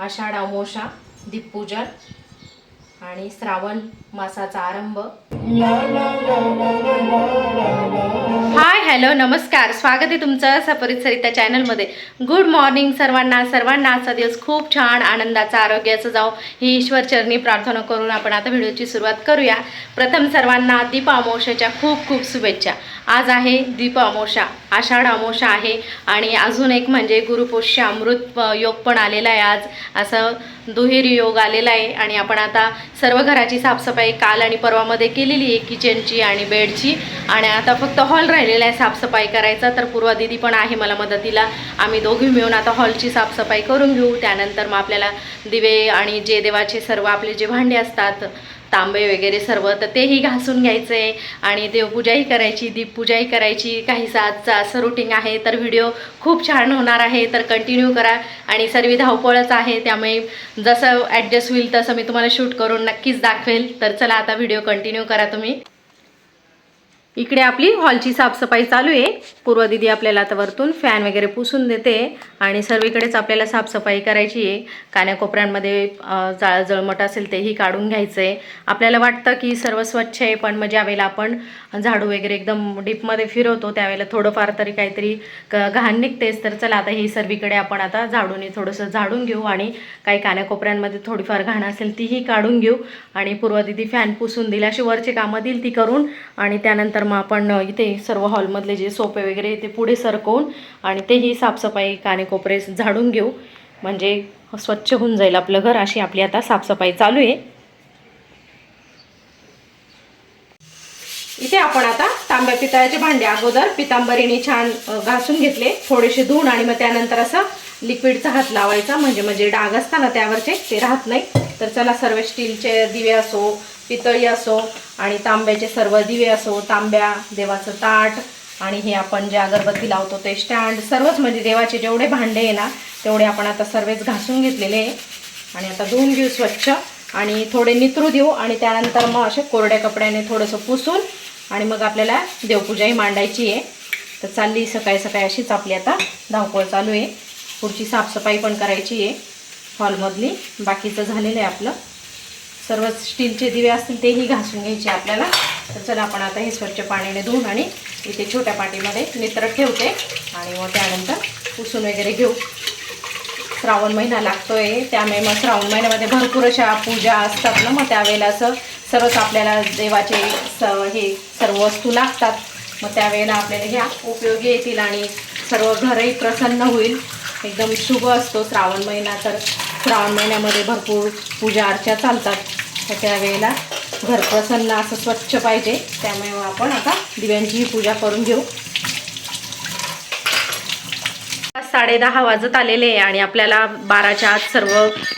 आषाढ अमोशा दीपपूजन आणि श्रावण मासाचा आरंभ. Hi hello नमस्कार. स्वागत आहे तुमचं सपरित सरिता चॅनलमध्ये गुड मॉर्निंग सर्वांना. सर्वांना आजचा दिवस खूप छान आनंदाचा आरोग्याचं जाऊ ही ईश्वरचरणी प्रार्थना करून आपण आता व्हिडिओची सुरुवात करूया. प्रथम सर्वांना दीप अमावस्याच्या खूप खूप शुभेच्छा. आज आहे दीप अमावस्या. आषाढ अमावस्या आहे आणि अजून एक म्हणजे गुरुपोष्य अमृत योग पण आलेला आहे आज. असं दुहेरी योग आलेला आहे आणि आपण आता सर्व घराची साफसफाई काल आणि परवामध्ये केलेली आहे किचनची आणि बेडची. आणि आता फक्त हॉल राहिलेला आहे साफसफाई करायचा. तर पूर्वा दिदी पण आहे मला मदतीला. आम्ही दोघी मिळून आता हॉलची साफसफाई करून घेऊ. त्यानंतर मग आपल्याला दिवे आणि जे देवाचे सर्व आपले जे भांडे असतात तांबे वगैरे सर्व तर तेही घासून घ्यायचं आहे आणि देवपूजाही करायची दीपपूजाही करायची. काही आजचं असं रुटीन आहे तर व्हिडिओ खूप छान होणार आहे तर कंटिन्यू करा. आणि सर्व धावपळच आहे त्यामुळे जसं ॲडजस्ट होईल तसं मी तुम्हाला शूट करून नक्कीच दाखवेल. तर चला आता व्हिडिओ कंटिन्यू करा तुम्ही. इकडे आपली हॉलची साफसफाई चालू आहे. पूर्व दिदी आपल्याला आता वरतून फॅन वगैरे पुसून देते आणि सर्वीकडेच आपल्याला साफसफाई करायची आहे. कान्याकोपऱ्यांमध्ये जाळ जळमट असेल तेही काढून घ्यायचं आहे आपल्याला वाटतं की सर्व स्वच्छ आहे पण मग ज्यावेळेला आपण झाडू वगैरे एकदम डीपमध्ये फिरवतो त्यावेळेला थोडंफार तरी काहीतरी क घाण निघतेच. तर चला आता ही सर्वीकडे आपण आता झाडूने थोडंसं झाडून घेऊ आणि काही कान्याकोपऱ्यांमध्ये थोडीफार घाण असेल तीही काढून घेऊ. आणि पूर्व दिदी फॅन पुसून दिली अशी वरची कामं दिली ती करून आणि त्यानंतर मग आपण इथे सर्व हॉलमधले जे सोपे वगैरे ते पुढे सरकवून आणि तेही साफसफाई कानेकोपरे झाडून घेऊ. म्हणजे स्वच्छ होऊन जाईल आपलं घर अशी आपली आता साफसफाई चालू आहे. इथे आपण आता तांब्या पितळाचे भांडे अगोदर पितांबरीने छान घासून घेतले. थोडेसे धुवून आणि मग त्यानंतर असं लिक्विडचा हात लावायचा. म्हणजे म्हणजे डाग असताना त्यावरचे ते राहत नाही. तर चला सर्व स्टीलचे दिवे असो पितळी असो आणि तांब्याचे सर्व दिवे असो तांब्या देवाचं ताट आणि हे आपण जे अगरबत्ती लावतो ते स्टँड सर्वच म्हणजे देवाचे जेवढे भांडे आहे ना तेवढे आपण आता सर्वच घासून घेतलेले आहे. आणि आता धुवून घेऊ स्वच्छ आणि थोडे नितरू देऊ आणि त्यानंतर मग असे कोरड्या कपड्याने थोडंसं पुसून आणि मग आपल्याला देवपूजाही मांडायची आहे. तर चालली सकाळी सकाळी अशीच आपली आता धावपळ चालू आहे. पुढची साफसफाई पण करायची आहे. हॉलमधली बाकीचं झालेलं आहे आपलं. सर्व स्टीलचे दिवे असतील तेही घासून घ्यायचे आपल्याला. तर चला आपण आता हे स्वच्छ पाण्याने धुवून आणि इथे छोट्या पाटीमध्ये नित्रत ठेवते. आणि मग त्यानंतर पुसून वगैरे घेऊ. श्रावण महिना लागतोय. त्यामुळे मग श्रावण महिन्यामध्ये भरपूर अशा पूजा असतात ना मग त्यावेळेला असं सर्वच आपल्याला देवाचे स हे सर्व वस्तू लागतात. मग त्यावेळेला आपल्याला ह्या उपयोगी येतील आणि सर्व घरही प्रसन्न होईल. एकदम शुभ असतो. श्रावण महिना तर श्रावण महिन्यामध्ये भरपूर पूजा अर्चा चालतात. त्याच्या त्यावेळेला घर प्रसन्न असं स्वच्छ पाहिजे. त्यामुळे आपण आता दिव्यांचीही पूजा करून घेऊ. साडे दहा वाजत आलेले आहे आणि आपल्याला बाराच्या आत सर्व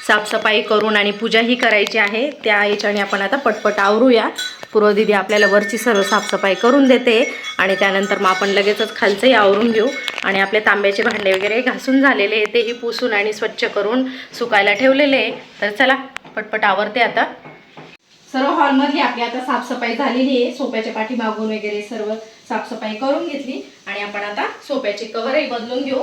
साफसफाई करून आणि पूजाही करायची आहे. त्या याच्याने आपण आता पटपट आवरूया. पूर्वदिदी आपल्याला वरची सर्व साफसफाई करून देते आणि त्यानंतर मग आपण लगेचच खालचंही आवरून घेऊ. आणि आपले तांब्याचे भांडे वगैरे घासून झालेले आहे तेही पुसून आणि स्वच्छ करून सुकायला ठेवलेले आहे. तर चला पटपट आवरते आता. सर्व हॉलमधली आपली आता साफसफाई झालेली आहे. सोप्याच्या पाठी मागून वगैरे सर्व साफसफाई करून घेतली. आणि आपण आता सोप्याचे कवरही बदलून घेऊ.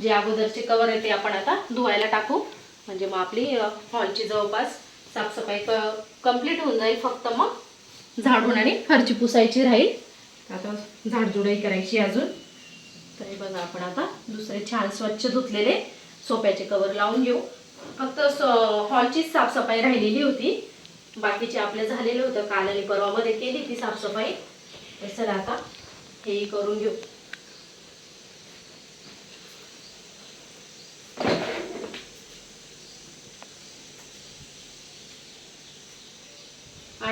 जे अगोदरचे कवर आहे ते आपण आता धुवायला टाकू. म्हणजे मग आपली हॉलची जवळपास साफसफाई क कंप्लीट होऊन जाईल. फक्त मग झाडून आणि फरची पुसायची राहील. आता झाडझुडही करायची अजून. तर हे बघा आपण आता दुसरे छान स्वच्छ धुतलेले सोप्याचे कवर लावून घेऊ. फक्त स- हॉलचीच साफसफाई राहिलेली होती. बाकीचे आपले झालेले होतं. काल आणि परवामध्ये केली ती साफसफाई. तर चला आता हेही करून घेऊ.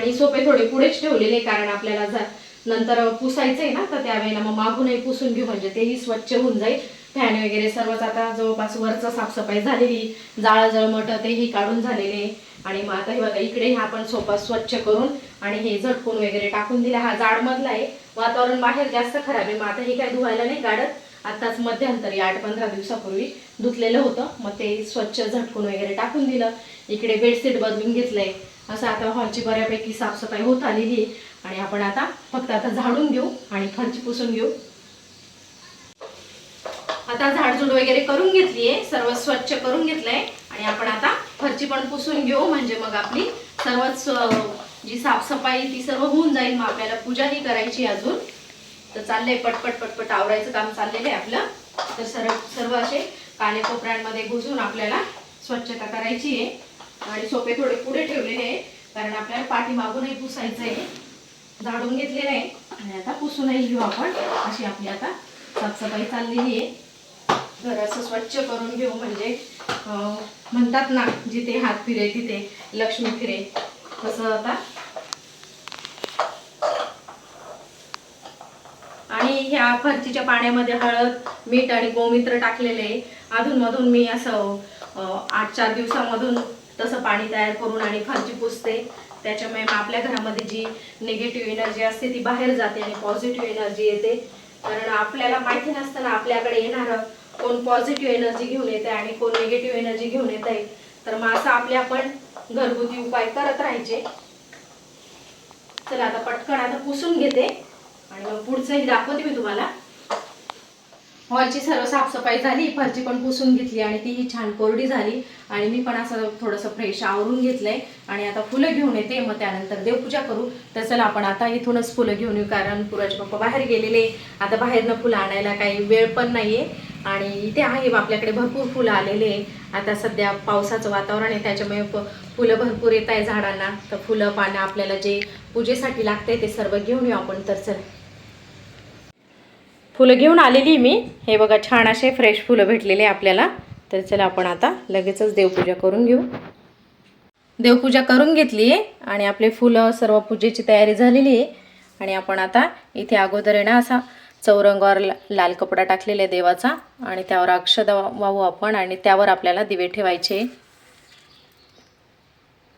आणि सोपे थोडे पुढेच ठेवलेले कारण आपल्याला जर नंतर पुसायचं आहे ना तर त्यावेळेला मग मागूनही पुसून घेऊ म्हणजे तेही स्वच्छ होऊन जाईल. फॅन वगैरे सर्वच आता जवळपास वरचं साफसफाई झालेली जाळं जळमट तेही काढून झालेले आणि मग आता हे बघा इकडे हा आपण सोफा स्वच्छ करून आणि हे झटकून वगैरे टाकून दिला. हा जाड मधला आहे. वातावरण बाहेर जास्त खराब आहे. मग आता हे काय धुवायला नाही काढत. आताच मध्यंतरी आठ पंधरा दिवसापूर्वी धुतलेलं होतं. मग ते स्वच्छ झटकून वगैरे टाकून दिलं. इकडे बेडशीट बदलून घेतलंय. असं आता हॉलची बऱ्यापैकी साफसफाई होत आलेली आहे. आणि आपण आता फक्त आता झाडून घेऊ आणि फरची पुसून घेऊ. आता झाडझूड वगैरे करून घेतली आहे. सर्व स्वच्छ करून घेतलंय. आणि आपण आता फरची पण पुसून घेऊ. म्हणजे मग आपली सर्वच जी साफसफाई ती सर्व होऊन जाईल. मग आपल्याला पूजाही करायची अजून. तर चाललंय पटपट पटपट आवरायचं काम चाललेलं आहे आपलं. तर सर्व सर्व असे कानेकोपऱ्यांमध्ये घुसून आपल्याला स्वच्छता करायची आहे. आणि सोपे थोडे पुढे ठेवलेले आहे कारण आपल्याला पाठीमागूनही पुसायचं आहे. झाडून घेतलेलं आहे. आणि आता पुसूनही घेऊ आपण. अशी आपली आता साफसफाई चाललेली आहे. घर असं स्वच्छ करून घेऊ म्हणजे म्हणतात ना जिथे हात फिरे तिथे लक्ष्मी फिरे. तसं आता. आणि ह्या फरचीच्या पाण्यामध्ये हळद मीठ आणि गोमित्र टाकलेले आहे. अधूनमधून मी असं आठ चार दिवसामधून तसं पाणी तयार करून आणि फरची पुसते. त्याच्यामुळे मग आपल्या घरामध्ये जी निगेटिव्ह एनर्जी असते ती बाहेर जाते आणि पॉझिटिव्ह एनर्जी येते. कारण आपल्याला माहिती नसतं ना आपल्याकडे येणारं कोण पॉझिटिव्ह एनर्जी घेऊन येते आणि कोण निगेटिव्ह एनर्जी घेऊन येत आहे. तर मग असं आपले आपण घरगुती उपाय करत राहायचे. चला आता पटकन आता पुसून घेते. आणि मग पुढचंही दाखवते मी तुम्हाला. हॉलची सर्व साफसफाई झाली फरची पण पुसून घेतली आणि तीही छान कोरडी झाली. आणि मी पण असं थोडंसं फ्रेश आवरून घेतलंय. आणि आता फुलं घेऊन येते मग त्यानंतर देवपूजा करू. तर चला आपण आता इथूनच फुलं घेऊन येऊ कारण पुराचे पप्पा बाहेर गेलेले. आता बाहेरनं फुलं आणायला काही वेळ पण नाहीये. आणि इथे आहे आपल्याकडे भरपूर फुलं आलेले आहे आता सध्या पावसाचं वातावरण आहे त्याच्यामुळे फुलं भरपूर येत आहे झाडांना. तर फुलं पानं आपल्याला जे पूजेसाठी लागते ते सर्व घेऊन येऊ आपण. तर चल. फुलं घेऊन आलेली मी. हे बघा छान असे फ्रेश फुलं भेटलेले आपल्याला. तर चला आपण आता लगेचच देवपूजा करून घेऊ. देवपूजा करून घेतली आहे आणि आपले फुलं सर्व पूजेची तयारी झालेली आहे. आणि आपण आता इथे अगोदर आहे ना असा चौरंगावर लाल कपडा टाकलेला आहे देवाचा आणि त्यावर अक्षदा वाहू आपण आणि त्यावर आपल्याला दिवे ठेवायचे.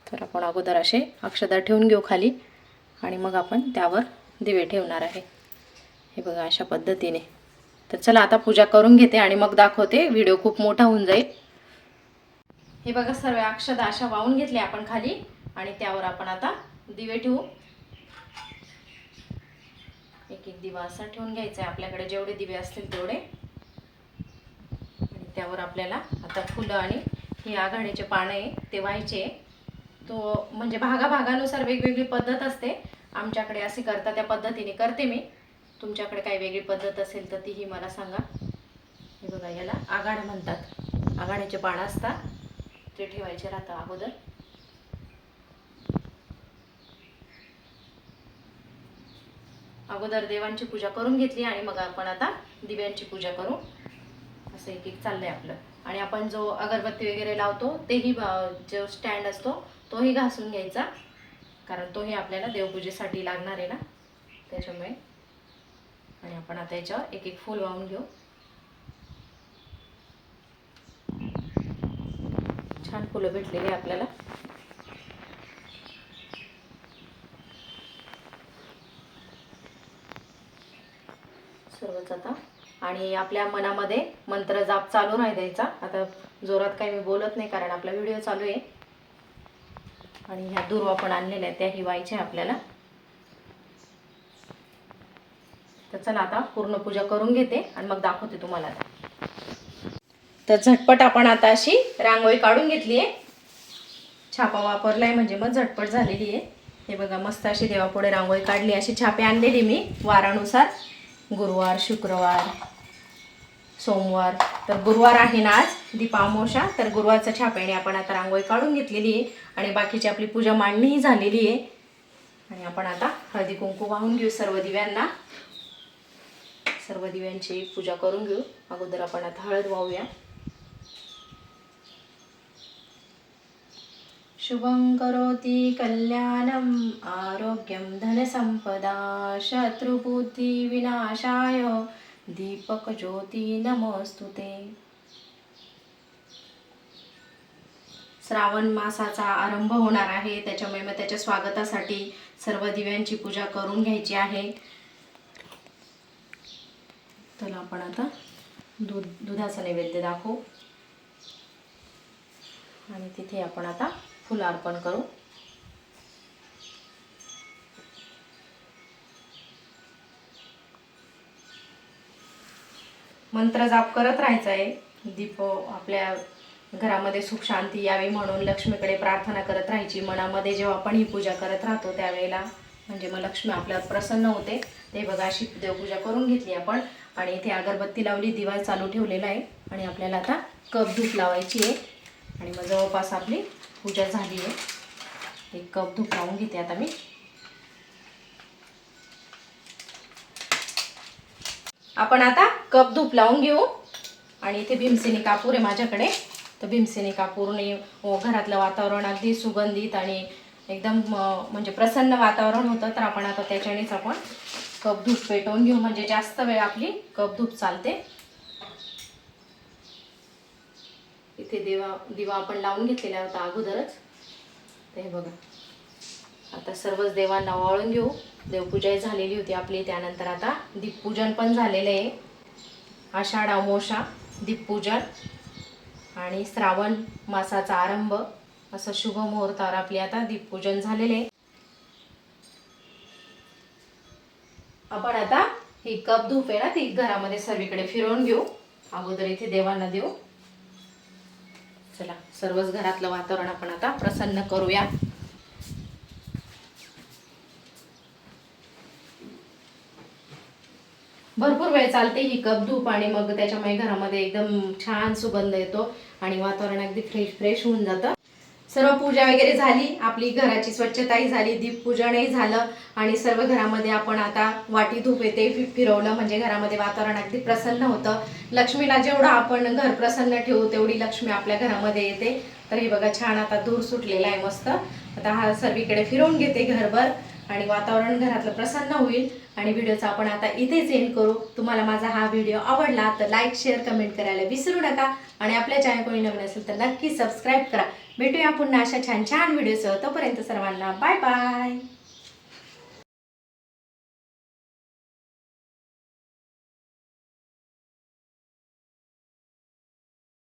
तर आपण अगोदर असे अक्षदा ठेवून घेऊ खाली आणि मग आपण त्यावर दिवे ठेवणार आहे. हे बघा अशा पद्धतीने. तर चला आता पूजा करून घेते आणि मग दाखवते. व्हिडिओ खूप मोठा होऊन जाईल. हे बघा सर्व अक्षदा अशा वाहून घेतले आपण खाली. आणि त्यावर आपण आता दिवे ठेवू. एक एक दिवा असा ठेवून घ्यायचा आहे. आपल्याकडे जेवढे दिवे असतील तेवढे. आणि त्यावर आपल्याला आता फुलं आणि ही आघाडीचे पानं आहे ते व्हायचे तो म्हणजे भागाभागानुसार वेगवेगळी पद्धत असते. आमच्याकडे असे करता त्या पद्धतीने करते मी. तुमच्याकडे काही वेगळी पद्धत असेल तर तीही मला सांगा. हे बघा याला आघाड म्हणतात. आघाड्याचे पानं असतात. ते ठेवायचे राहतं अगोदर. अगोदर देवांची पूजा करून घेतली आणि मग आपण आता दिव्यांची पूजा करू. असं एक एक चाललंय आपलं. आणि आपण जो अगरबत्ती वगैरे लावतो तेही ब- जो स्टँड असतो तोही घासून घ्यायचा. कारण तोही आपल्याला देवपूजेसाठी लागणार आहे ना. त्याच्यामुळे आणि आपण आता याच्यावर एक एक फूल वाहून घेऊ. छान फुलं भेटलेली आहे आपल्याला. सर्वच आता. आणि आपल्या मनामध्ये मंत्र जाप चालू नाही द्यायचा. आता जोरात काही मी बोलत नाही कारण आपला व्हिडिओ चालू आहे. आणि ह्या दुर्वा पण आणलेल्या आहेत त्या हिवायच्या आपल्याला तर चला आता पूर्ण पूजा करून घेते आणि मग दाखवते तुम्हाला तर झटपट आपण आता अशी रांगोळी काढून घेतली आहे. छापा वापरलाय म्हणजे मग झटपट झालेली आहे. हे बघा मस्त अशी देवापुढे रांगोळी काढली अशी छापे आणलेली मी वारानुसार. गुरुवार शुक्रवार सोमवार. तर गुरुवार आहे ना आज दीपामोशा तर गुरुवारच्या छाप्याने आपण आता रांगोळी काढून घेतलेली आहे. आणि बाकीची आपली पूजा मांडणीही झालेली आहे. आणि आपण आता हळदी कुंकू वाहून घेऊ सर्व दिव्यांना. सर्व दिव्यांची पूजा करून घेऊ. अगोदर आपण आता हळद वाहूया. शुभं करोति कल्याणम् आरोग्यं धनसम्पदा शत्रुबुद्धिविनाशाय दीपकज्योती नमोऽस्तु ते। श्रावण मासाचा आरंभ होणार आहे. त्याच्यामुळे मग त्याच्या स्वागतासाठी सर्व दिव्यांची पूजा करून घ्यायची आहे. चला आपण आता दूध दुधाचा नैवेद्य दाखवू. आणि तिथे आपण आता फुलं अर्पण करू. मंत्र जाप करत राहायचा आहे. दीप आपल्या घरामध्ये सुख शांती यावी म्हणून लक्ष्मीकडे प्रार्थना करत राहायची. मनामध्ये जेव्हा आपण ही पूजा करत राहतो त्यावेळेला म्हणजे मग लक्ष्मी आपल्यावर प्रसन्न होते. ते बघा अशी देवपूजा करून घेतली आपण. आणि इथे अगरबत्ती लावली दिवा चालू ठेवलेला आहे आणि आपल्याला आता कप धूप लावायची आहे. आणि मग जवळपास आपली पूजा झाली आहे. एक कप धूप लावून घेते आता मी. आपण आता कप धूप लावून घेऊ. आणि इथे भीमसेनी कापूर आहे माझ्याकडे. तर भीमसेनी कापूरने हो, घरातलं वातावरण अगदी सुगंधित आणि एकदम म्हणजे प्रसन्न वातावरण होतं. तर आपण आता त्याच्यानेच आपण कप धूप पेटवून घेऊ म्हणजे जास्त वेळ आपली कप धूप चालते. इथे दिवा दिवा आपण लावून घेतलेला होता अगोदरच. ते हे बघा. आता सर्वच देवांना वाळून घेऊ. देवपूजाही झालेली होती आपली. त्यानंतर आता दीपपूजन पण झालेलं आहे. आषाढ अमोषा दीपपूजन आणि श्रावण मासाचा आरंभ. असं शुभ मुहूर्तावर आपली आता दीपपूजन झालेले आहे. आपण आता ही कप धूप आहे ना ती घरामध्ये सर्वीकडे फिरवून घेऊ. अगोदर इथे देवांना देऊ. चला सर्वच घरातलं वातावरण आपण आता प्रसन्न करूया. भरपूर वेळ चालते ही कप धूप आणि मग त्याच्यामुळे घरामध्ये एकदम छान सुगंध येतो आणि वातावरण अगदी फ्रेश फ्रेश होऊन जातं. सर्व पूजा वगैरे झाली आपली घराची स्वच्छताही झाली दीपपूजनही झालं आणि सर्व घरामध्ये आपण आता वाटी धूप येते फिरवलं म्हणजे घरामध्ये वातावरण अगदी प्रसन्न होतं. लक्ष्मीला जेवढं आपण घर प्रसन्न ठेवू तेवढी लक्ष्मी आपल्या घरामध्ये येते. तर हे बघा छान आता धूर सुटलेला आहे मस्त. आता हा सर्वीकडे फिरवून घेते घरभर. आणि वातावरण घरातलं प्रसन्न होईल. आणि व्हिडिओचा आपण आता इथेच एंड करू. तुम्हाला माझा हा व्हिडिओ आवडला तर लाईक शेअर कमेंट करायला विसरू नका. आणि आपल्या चॅनल कोणी नवीन असेल तर नक्की सबस्क्राईब करा. भेटूया पुन्हा अशा छान छान व्हिडिओसह. तोपर्यंत सर्वांना बाय बाय